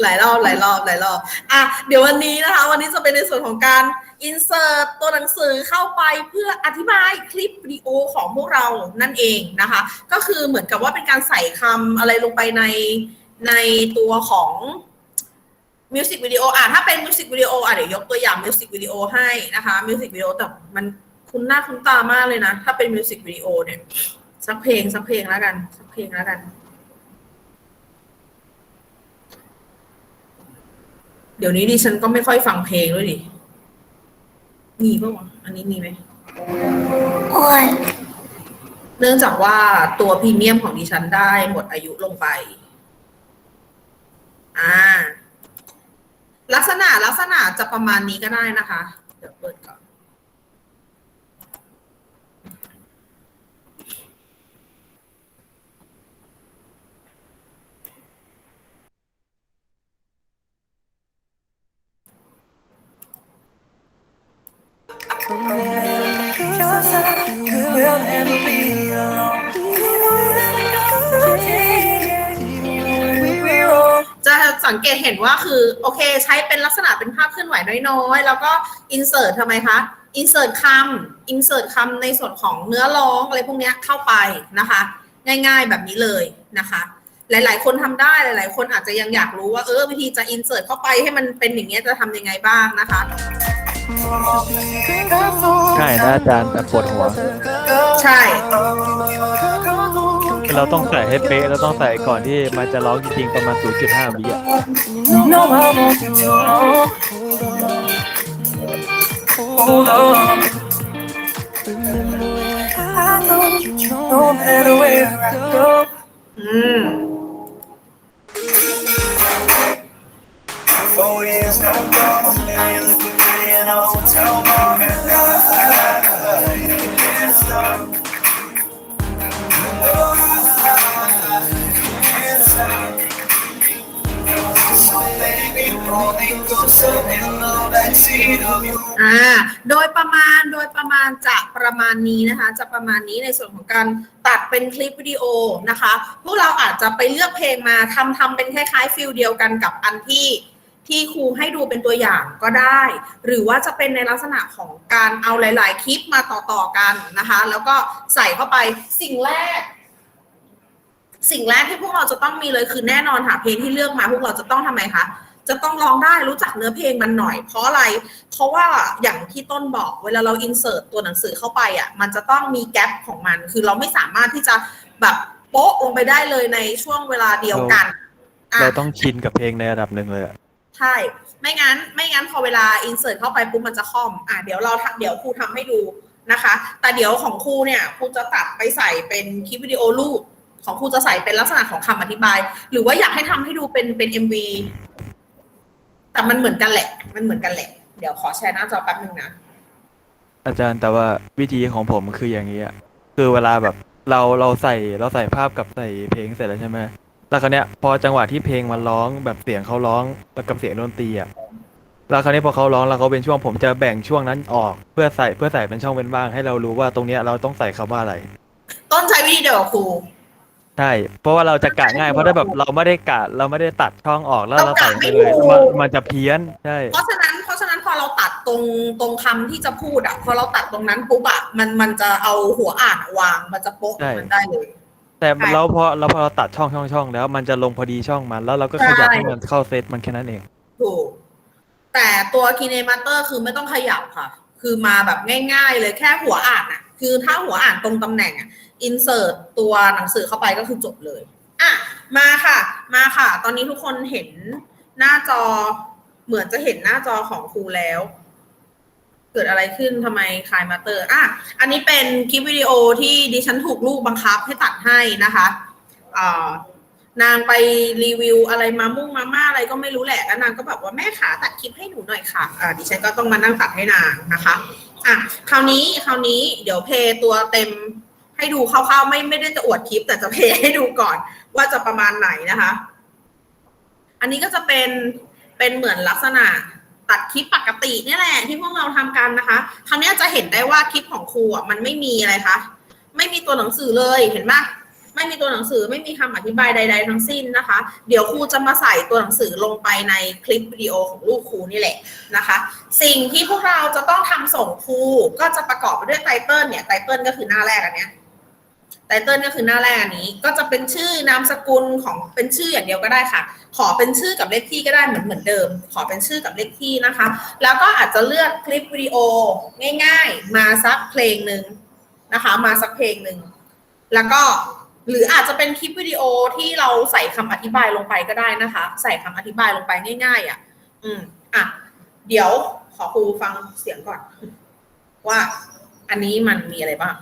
หลายรอบหลายรอบหลายรอบอะเดี๋ยววันนี้นะคะ วันนี้จะเป็นในส่วนของการ insert ตัวหนังสือเข้าไปเพื่ออธิบายคลิปวิดีโอของพวกเรานั่นเองนะคะ ก็คือเหมือนกับว่าเป็นการใส่คำอะไรลงไปในในตัวของมิวสิกวิดีโออะถ้าเป็นมิวสิกวิดีโออะเดี๋ยวยกตัวอย่างมิวสิกวิดีโอให้นะคะมิวสิกวิดีโอแต่มันคุ้นหน้าคุ้นตามากเลยนะ ถ้าเป็นมิวสิกวิดีโอเนี่ยสักเพลงสักเพลงแล้วกัน สักเพลงแล้วกัน เดี๋ยวนี้ดิฉันก็ไม่ค่อยฟังเพลงด้วยดิ มีปะวะ อันนี้มีไหม โอ้ยเนื่องจากว่าตัวพรีเมียมของดิฉันได้หมดอายุลงไป อ่า ลักษณะลักษณะจะประมาณนี้ก็ได้นะคะ เดี๋ยวเปิดก่อน สังเกตเห็นว่าคือโอเค ใช้เป็นลักษณะเป็นภาพเคลื่อนไหวน้อยๆ แล้วก็ insert ทำไมคะ insert คำ insert คำในส่วนของเนื้อร้องอะไรพวกเนี้ยเข้าไปนะคะ ง่ายๆแบบนี้เลยนะคะ หลายๆ คนทำได้หลาย ๆ คนอาจจะยังอยากรู้ว่าเออวิธีจะ insert เข้าไปให้มันเป็นอย่างเงี้ยจะทำยังไงบ้างนะคะใช่นะอาจารย์แต่ปวดหัว ใช่ เราต้องใส่ให้เป๊ะเราต้องใส่ก่อนที่มันจะร้องจริงๆประมาณ 0.5วิอะ No, I want you to know. Hold on. I know no matter where I go. อืม Four years now gone, now you're looking pretty in a hotel bar. And I, you can't stop. อ่า โดยประมาณ โดยประมาณจะประมาณนี้นะคะ จะประมาณนี้ในส่วนของการตัดเป็นคลิปวิดีโอนะคะ พวกเราอาจจะไปเลือกเพลงมาทำทำเป็นคล้ายๆฟิลเดียวกันกับอันที่ที่ครูให้ดูเป็นตัวอย่างก็ได้ หรือว่าจะเป็นในลักษณะของการเอาหลาย ๆ คลิปมาต่อๆกันนะคะ แล้วก็ใส่เข้าไปสิ่งแรก สิ่งแรกที่พวกเราจะต้องมีเลยคือแน่นอนค่ะเพลงที่เลือกมาพวกเราจะต้องทำไมคะ จะต้องร้องได้รู้จักเนื้อเพลงมันหน่อย เพราะอะไร เพราะว่าอย่างที่ต้นบอกเวลาเราอินเสิร์ตตัวหนังสือเข้าไปอะมันจะต้องมีแกลบของมัน คือเราไม่สามารถที่จะแบบโป๊ะลงไปได้เลยในช่วงเวลาเดียวกันอะเราต้องชินกับเพลงในระดับหนึ่งเลยอะใช่ ไม่งั้น ไม่งั้นพอเวลาอินเสิร์ตเข้าไปปุ๊บมันจะคล่อม อะเดี๋ยวเราทำเดี๋ยวครูทำให้ดูนะคะ แต่เดี๋ยวของครูเนี่ยครูจะตัดไปใส่เป็นคลิปวิดีโอรูปของครูจะใส่เป็นลักษณะของคำอธิบาย หรือว่าอยากให้ทำให้ดูเป็นเป็น MV แต่มันเหมือนกันแหละ มันเหมือนกันแหละ เดี๋ยวขอแชร์หน้าจอแป๊บนึงนะ อาจารย์แต่ว่าวิธีของผมคืออย่างนี้อะคือเวลาแบบเราเราใส่เราใส่ภาพกับใส่เพลงเสร็จแล้วใช่ไหมแล้วคราวเนี้ยพอจังหวะที่เพลงมันร้องแบบเสียงเขาร้องแล้วกับเสียงดนตรีอะแล้วคราวนี้พอเขาร้องแล้วเขาเป็นช่วงผมจะแบ่งช่วงนั้นออกเพื่อใส่เพื่อใส่เป็นช่องเป็นบ้างให้เรารู้ว่าตรงเนี้ยเราต้องใส่คำว่าอะไร ต้นใช้วิธีเดียวกับครู ใช่เพราะว่าเราจะกะง่ายเพราะถ้าแบบเราไม่ได้กะเราไม่ได้ตัดช่องออกแล้วเราเรากะใส่ไปไม่เลยถูก มันมันจะเพี้ยนใช่เพราะฉะนั้นเพราะฉะนั้นพอเราตัดตรงตรงคำที่จะพูดอะพอเราตัดตรงนั้นปุ๊บอะมันมันจะเอาหัวอ่านวางมันจะโป๊ะใช่มันได้เลย แต่ใช่เราพอเราพอเราตัดช่องช่องช่องแล้วมันจะลงพอดีช่องมันแล้วเราก็ขยับใช่ ให้มันเข้าเซตมันแค่นั้นเอง ถูกแต่ตัวคีเนมาเตอร์คือไม่ต้องขยับค่ะ คือมาแบบง่าย ๆ เลยแค่หัวอ่านอะ คือถ้าหัวอ่านตรงตำแหน่งอะอินเสิร์ตตัวหนังสือเข้าไปก็คือจบเลย อะ มาค่ะ มาค่ะ ตอนนี้ทุกคนเห็นหน้าจอ เหมือนจะเห็นหน้าจอของครูแล้ว เกิดอะไรขึ้นทำไมคลายมาเตอร์ อะ อันนี้เป็นคลิปวิดีโอที่ดิฉันถูกลูกบังคับให้ตัดให้นะคะอ่านางไปรีวิวอะไรมามุ่งมาม่าอะไรก็ไม่รู้แหละ แล้วนางก็แบบว่าแม่ขาตัดคลิปให้หนูหน่อยค่ะ อ่าดิฉันก็ต้องมานั่งตัดให้นางนะคะ อะคราวนี้คราวนี้เดี๋ยวเพลย์ตัวเต็มให้ดูคร่าวๆไม่ไม่ได้จะอวดคลิป แต่จะเพลย์ให้ดูก่อน ว่าจะประมาณไหนนะคะ อันนี้ก็จะเป็นเป็นเหมือนลักษณะตัดคลิปปกตินี่แหละที่พวกเราทำกันนะคะ คราวนี้จะเห็นได้ว่าคลิปของครูอะมันไม่มีอะไรคะไม่มีตัวหนังสือเลยเห็นไหม ไม่มีตัวหนังสือไม่มีคำอธิบายใด ๆ ทั้งสิ้นนะคะ เดี๋ยวครูจะมาใส่ตัวหนังสือลงไปในคลิปวิดีโอของลูกครูนี่แหละนะคะ สิ่งที่พวกเราจะต้องทำส่งครูก็จะประกอบไปด้วยไตเติลเนี่ยไตเติลก็คือหน้าแรกอันเนี้ยไตเติลก็คือหน้าแรกอันนี้ ก็จะเป็นชื่อนามสกุลของเป็นชื่ออย่างเดียวก็ได้ค่ะ ขอเป็นชื่อกับเลขที่ก็ได้เหมือนเหมือนเดิม ขอเป็นชื่อกับเลขที่นะคะ แล้วก็อาจจะเลือกคลิปวิดีโอง่าย ๆ มาสักเพลงหนึ่งนะคะ มาสักเพลงหนึ่งแล้วก็ หรืออาจจะเป็นคลิปวิดีโอที่เราใส่คำอธิบายลงไปก็ได้นะคะ ใส่คำอธิบายลงไปง่าย ๆ อะ อืมอะเดี๋ยวขอครูฟังเสียงก่อน ว่าอันนี้มันมีอะไรบ้าง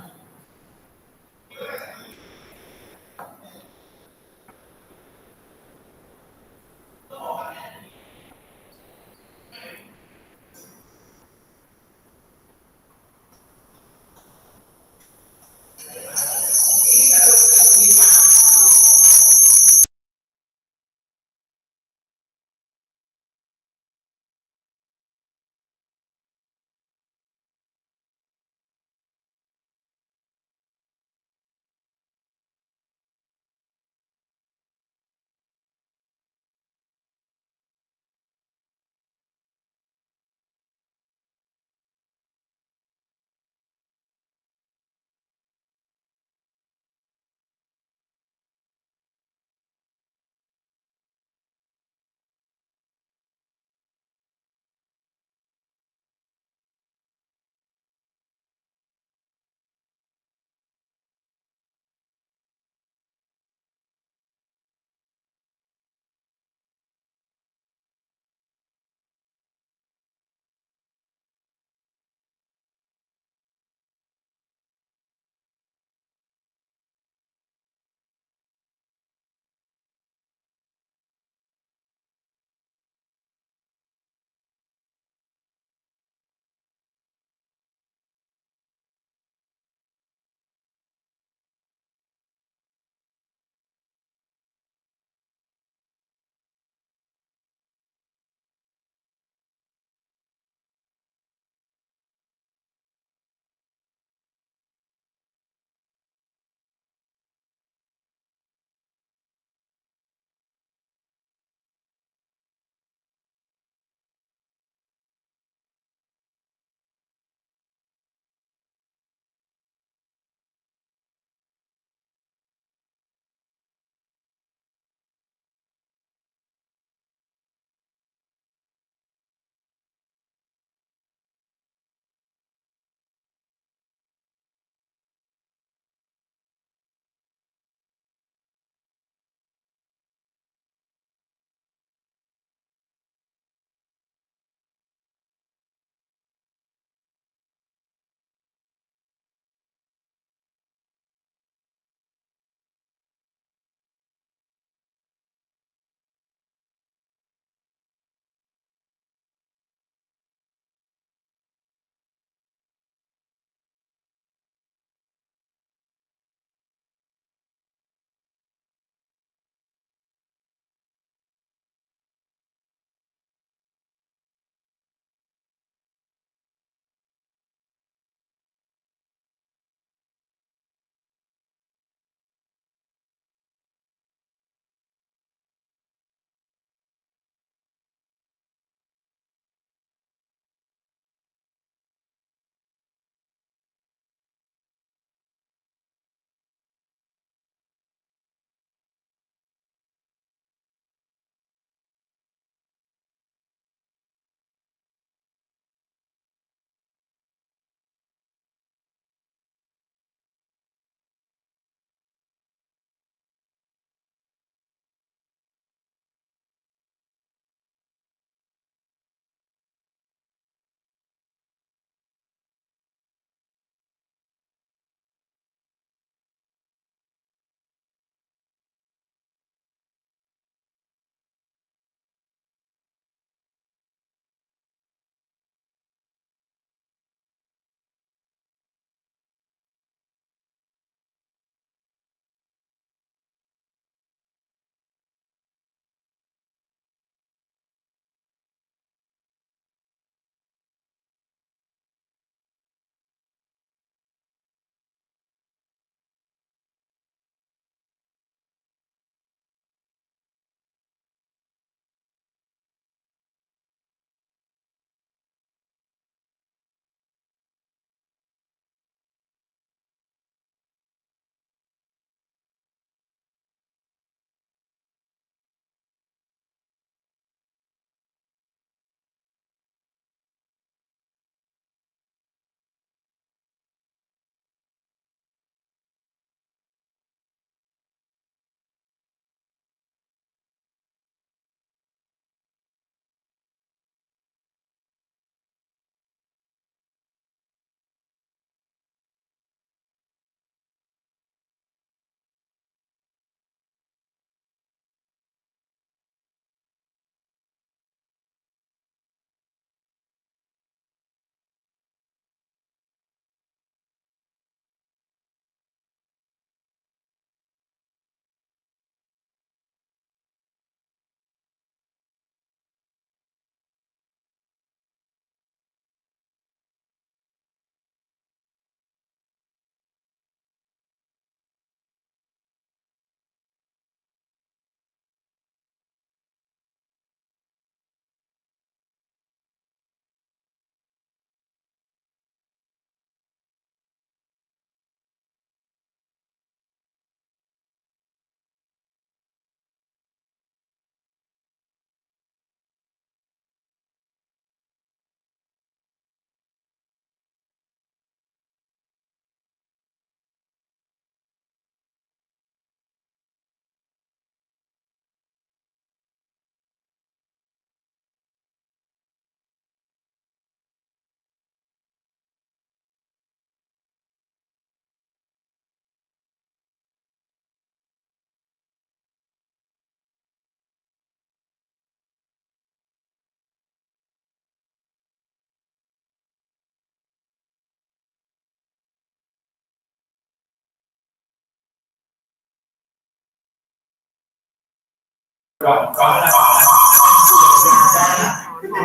หอ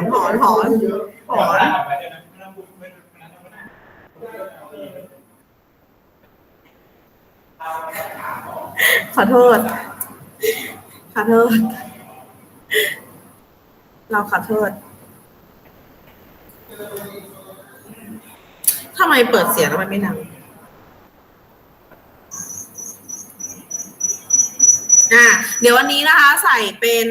นหอนหอนขอโทษ ขอโทษ เราขอโทษทำไมเปิดเสียงแล้วมันไม่ดัง อะเดี๋ยววันนี้นะคะใส่เป็น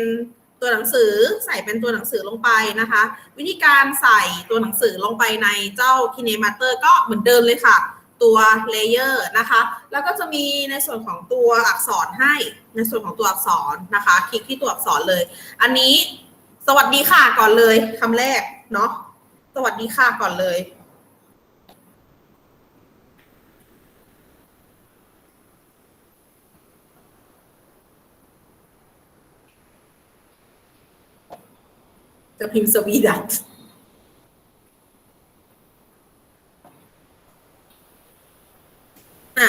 ตัวหนังสือใส่เป็นตัวหนังสือลงไปนะคะ วิธีการใส่ตัวหนังสือลงไปในเจ้า KineMaster ก็เหมือนเดิมเลยค่ะตัวเลเยอร์นะคะ แล้วก็จะมีในส่วนของตัวอักษรให้ ในส่วนของตัวอักษรนะคะ คลิกที่ตัวอักษรเลย อันนี้สวัสดีค่ะก่อนเลยคำแรกเนาะ สวัสดีค่ะก่อนเลย จะพิมพ์สวีดัตอะ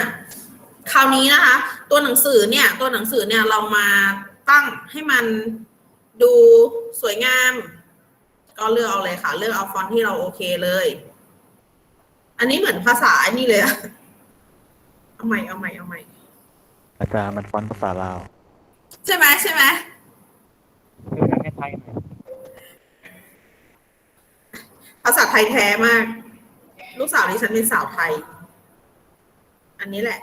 คราวนี้นะคะ ตัวหนังสือเนี่ย ตัวหนังสือเนี่ยเรามาตั้งให้มันดูสวยงาม ก็เลือกเอาเลยค่ะ เลือกเอาฟอนต์ที่เราโอเคเลย อันนี้เหมือนภาษาอันนี้เลยอะเอาใหม่เอาใหม่เอาใหม่อาจารย์มันฟอนต์ภาษาลาว ใช่ไหมใช่ไหมให้ไทยหน่อย ภาษาไทยแท้มาก ลูกสาวดิฉันเป็นสาวไทย อันนี้แหละ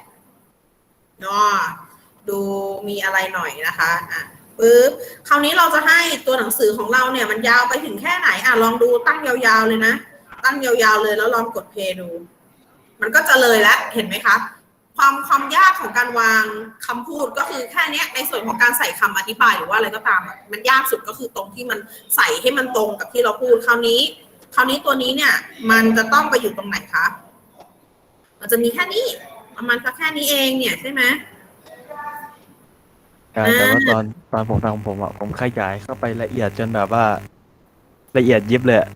เนาดูมีอะไรหน่อยนะคะอะปึ๊บคราวนี้เราจะให้ตัวหนังสือของเราเนี่ยมันยาวไปถึงแค่ไหนอะลองดูตั้งยาวๆเลยนะ ตั้งยาวๆเลยแล้วลองกดเพย์ดู มันก็จะเลยแล้วเห็นไหมคะความความยากของการวางคำพูดก็คือแค่เนี้ยในส่วนของการใส่คำอธิบายหรือว่าอะไรก็ตาม มันยากสุดก็คือตรงที่มันใส่ให้มันตรงกับที่เราพูดคราวนี้ คราวนี้ตัวนี้เนี่ย มันจะต้องไปอยู่ตรงไหนคะ มันจะมีแค่นี้ ประมาณสักแค่นี้เองเนี่ยใช่ไหมอาจารย์แต่ว่าตอนตอนผมทำผมอะผมขยายเข้าไปละเอียดจนแบบว่า ละเอียดยิบเลยอะ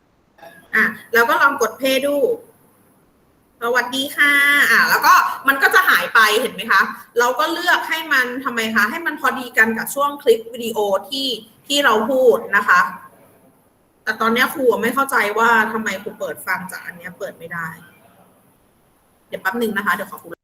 อะแล้วก็ลองกดเพย์ดูสวัสดีค่ะ อะแล้วก็มันก็จะหายไปเห็นไหมคะ เราก็เลือกให้มันทำไมคะ ให้มันพอดีกันกับช่วงคลิปวิดีโอที่ที่เราพูดนะคะ แต่ตอนนี้ครูไม่เข้าใจว่าทำไมครูเปิดฟังจากอันเนี้ยเปิดไม่ได้ เดี๋ยวแป๊บหนึ่งนะคะ เดี๋ยวขอครู เ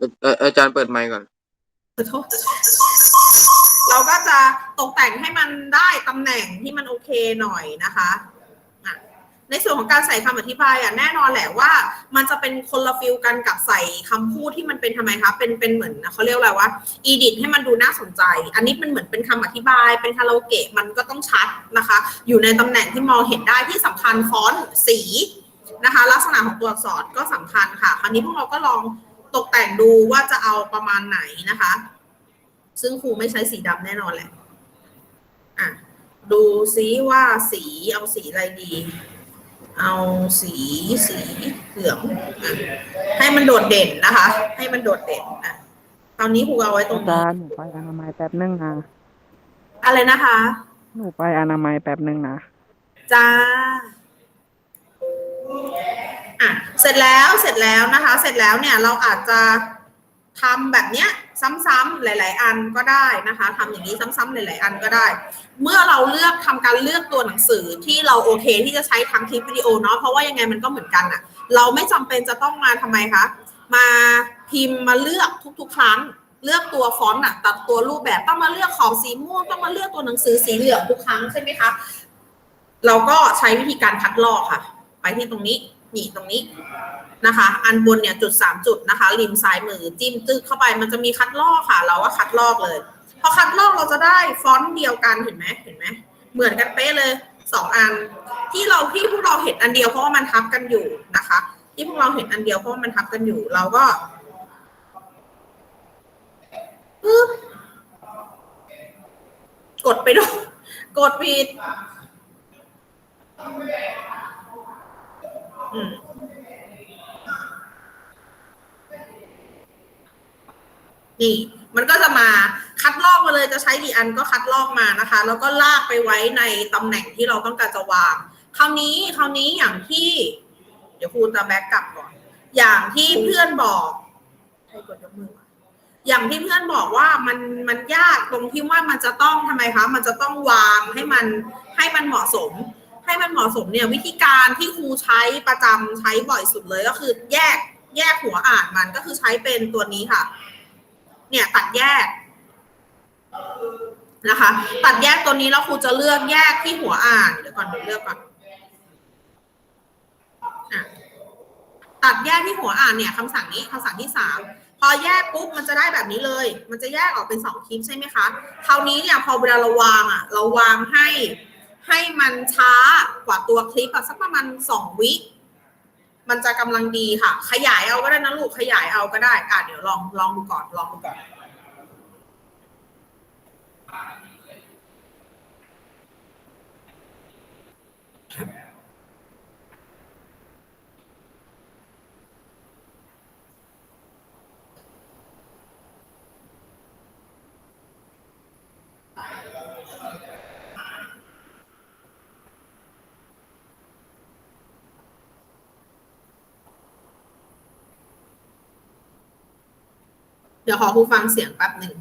อ่อเอ่ออาจารย์เปิดไมค์ก่อน ขอโทษเราก็จะตกแต่งให้มันได้ตำแหน่งที่มันโอเคหน่อยนะคะอะในส่วนของการใส่คำอธิบายอะแน่นอนแหละว่า มันจะเป็นคนละฟิลกันกับใส่คำพูดที่มันเป็นทำไมคะเป็นเป็นเหมือนเขาเรียกอะไรว่าอีดิทให้มันดูน่าสนใจ อันนี้มันเหมือนเป็นคำอธิบายเป็นคาราโอเกะมันก็ต้องชัดนะคะ อยู่ในตำแหน่งที่มองเห็นได้ที่สำคัญฟอนต์สีนะคะ ลักษณะของตัวอักษรก็สำคัญค่ะ คราวนี้พวกเราก็ลอง ตกแต่งดูว่าจะเอาประมาณไหนนะคะ ซึ่งครูไม่ใช้สีดำแน่นอนแหละอะดูซิว่าสีเอาสีอะไรดี เอาสีสีเหลืองอะให้มันโดดเด่นนะคะ ให้มันโดดเด่นอะคราวนี้ครูเอาไว้ตรงอานี้จารย์หนูไปอนามัยแป๊บนึงนะ อะไรนะคะ หนูไปอนามัยแป๊บนึงนะ จ้า อะเสร็จแล้วเสร็จแล้วนะคะ เสร็จแล้วเนี่ยเราอาจจะทำแบบเนี้ยซ้ำๆหลาย ๆ อันก็ได้นะคะทำอย่างนี้ซ้ำๆหลาย ๆ อันก็ได้ เมื่อเราเลือกทำการเลือกตัวหนังสือที่เราโอเคที่จะใช้ทั้งคลิปวิดีโอเนาะเพราะว่ายังไงมันก็เหมือนกันอะเราไม่จำเป็นจะต้องมาทำไมคะมาพิมพ์มาเลือกทุก ๆ ครั้ง เลือกตัวฟอนต์อะตัดตัวรูปแบบต้องมาเลือกขอบสีม่วงต้องมาเลือกตัวหนังสือสีเหลืองทุกครั้งใช่ไหมคะเราก็ใช้วิธีการคัดลอกค่ะ ไปที่ตรงนี้ นี่ตรงนี้นะคะ อันบนเนี่ยจุดสามจุดนะคะ ริมซ้ายมือจิ้มตึกเข้าไปมันจะมีคัดลอกค่ะ เราก็คัดลอกเลย พอคัดลอกเราจะได้ฟอนต์เดียวกันเห็นไหมเห็นไหมเหมือนกันเป๊ะเลยสองอัน ที่เราที่พวกเราเห็นอันเดียวเพราะว่ามันทับกันอยู่นะคะ ที่พวกเราเห็นอันเดียวเพราะว่ามันทับกันอยู่ เราก็กดไปดูกดผิด นี่มันก็จะมาคัดลอกมาเลยจะใช้กี่อันก็คัดลอกมานะคะ แล้วก็ลากไปไว้ในตำแหน่งที่เราต้องการจะวาง คราวนี้คราวนี้อย่างที่ เดี๋ยวครูจะแบ็กกลับก่อน อย่างที่เพื่อนบอกใครกดยกมือวะอย่างที่เพื่อนบอกว่ามันมันยากตรงที่ว่ามันจะต้องทำไมคะมันจะต้องวางให้มันให้มันเหมาะสม ให้มันเหมาะสมเนี่ยวิธีการที่ครูใช้ประจำใช้บ่อยสุดเลยก็คือ แยกแยกหัวอ่านมันก็คือใช้เป็นตัวนี้ค่ะ เนี่ยตัดแยกนะคะ ตัดแยกตัวนี้แล้วครูจะเลือกแยกที่หัวอ่านเดี๋ยวก่อนเดี๋ยวเลือกก่อนอตัดแยกที่หัวอ่านเนี่ยคำสั่งนี้คำสั่งที่สามพอแยกปุ๊บมันจะได้แบบนี้เลย มันจะแยกออกเป็นสองคลิปใช่ไหมคะคราวนี้เนี่ยพอเวลาเราวางอะเราวางให้ให้มันช้ากว่าตัวคลิปอะสักประมาณสองวิ มันจะกำลังดีค่ะ ขยายเอาก็ได้นะลูกขยายเอาก็ได้อะเดี๋ยวลองลองดูก่อนลองดูก่อน เดี๋ยวขอครูฟังเสียงแป๊บหนึ่ง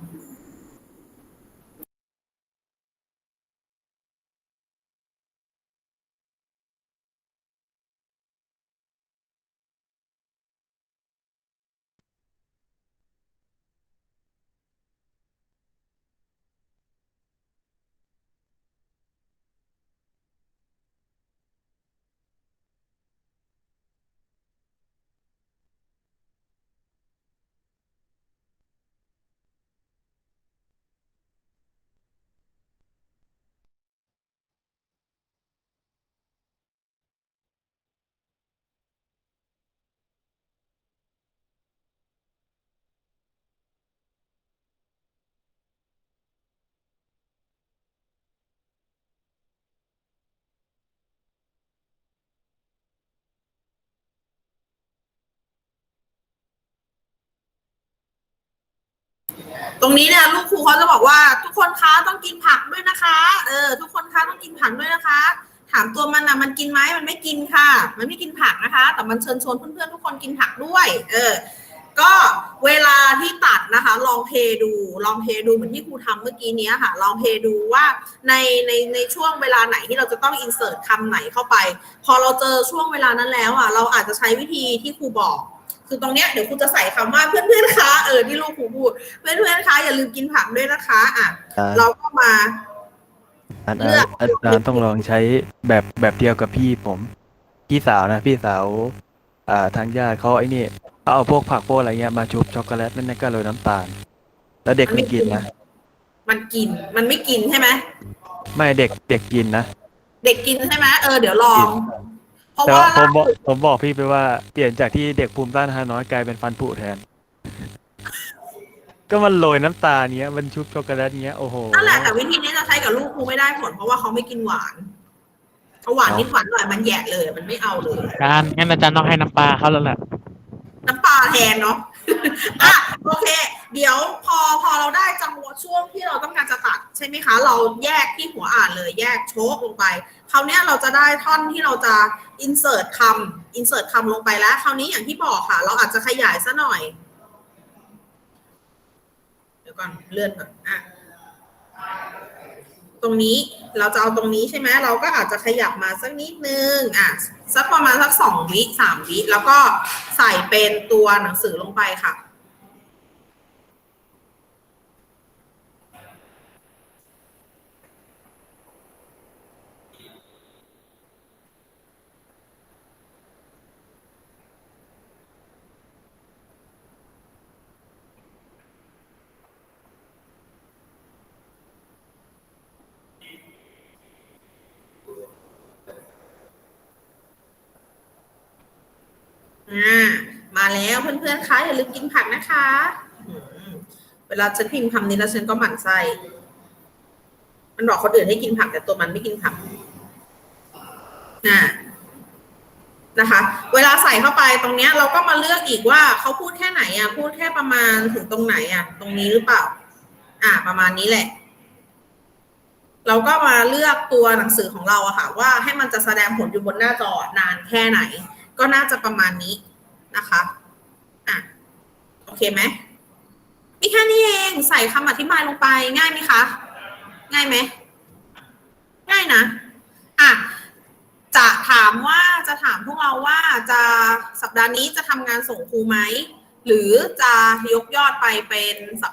ตรงนี้เนี่ยลูกครูเขาจะบอกว่า ทุกคนคะต้องกินผักด้วยนะคะ เออ ทุกคนคะต้องกินผักด้วยนะคะ ถามตัวมันนะมันกินไหมมันไม่กินค่ะ มันไม่กินผักนะคะ แต่มันเชิญชวนเพื่อนๆทุกคนกินผักด้วย เออ ก็เวลาที่ตัดนะคะ ลองเพดู ลองเพดูเหมือนที่ครูทำเมื่อกี้เนี้ยค่ะ ลองเพดูว่าในในในช่วงเวลาไหนที่เราจะต้องอินเสิร์ตคำไหนเข้าไป พอเราเจอช่วงเวลานั้นแล้วอะเราอาจจะใช้วิธีที่ครูบอก คือตรงเนี้ยเดี๋ยวครูจะใส่คำว่าเพื่อนๆคะเออที่ลูกครูพูดเพื่อนๆคะอย่าลืมกินผักด้วยนะคะ อะอ่าเราก็มาอาจเลือกอาจารย์ต้องลองใช้แบบแบบเดียวกับพี่ผม พี่สาวนะ พี่สาว อ่าทางญาติเขาไอ้นี่เขาเอาพวกผักพวกอะไรเงี้ยมาชุบช็อกโกแลตนั่นก็โรยน้ำตาล แล้วเด็กไม่กินนะมันกินมันไม่กินใช่ไหมไม่เด็กเด็กกินนะ เด็กกินใช่ไหมเออเดี๋ยวลอง เพราะแต่ว่าว่าผมบอกผมบอกพี่ไปว่าเปลี่ยนจากที่เด็กภูมิต้านทานน้อยกลายเป็นฟันผุแทน ก็มันโรยน้ำตาลเนี้ยมันชุบช็อกโกแลตเนี้ยโอ้โห นั่นแหละแต่วิธีนี้จะใช้กับลูกครูไม่ได้ผลเพราะว่าเขาไม่กินหวานเขาหวานนิดหวานหน่อยมันแยะเลย มันไม่เอาเลย การงั้นอาจารย์ต้องให้น้ำปลาเขาแล้วแหละน้ำปลาแทนเนาะ อะโอเค เดี๋ยวพอพอเราได้จังหวะช่วงที่เราต้องการจะตัดใช่ไหมคะ เราแยกที่หัวอ่านเลยแยกโชกลงไปคราวนี้เราจะได้ท่อนที่เราจะ insert คำ insert คำลงไปแล้วคราวนี้อย่างที่บอกค่ะ เราอาจจะขยายซะหน่อย เดี๋ยวก่อนเลื่อนก่อนอะ ตรงนี้เราจะเอาตรงนี้ใช่ไหมเราก็อาจจะขยับมาสักนิดนึงอะสักประมาณสักสองวิสามวิแล้วก็ใส่เป็นตัวหนังสือลงไปค่ะ อ่ามาแล้วเพื่อ นๆคะ อย่าลืมกินผักนะคะ เวลาฉันพิมพ์คำนี้แล้วฉันก็หมั่นไส้มันบอกคนอื่นให้กินผักแต่ตัวมันไม่กินผักอ่านะคะ เวลาใส่เข้าไปตรงเนี้ย เราก็มาเลือกอีกว่าเขาพูดแค่ไหนอะ พูดแค่ประมาณถึงตรงไหนอะ ตรงนี้หรือเปล่า อ่า ประมาณนี้แหละ เราก็มาเลือกตัวหนังสือของเราอะค่ะ ว่าให้มันจะแสดงผลอยู่บนหน้าจอนานแค่ไหน ก็น่าจะประมาณนี้นะคะ โอเคไหมมีแค่นี้เองใส่คำอธิบายลงไปง่ายไหมคะ ง่ายไหมง่ายนะอะจะถามว่าจะถามพวกเราว่าจะสัปดาห์นี้จะทำงานส่งครูไหม หรือจะยกยอดไปเป็นสัป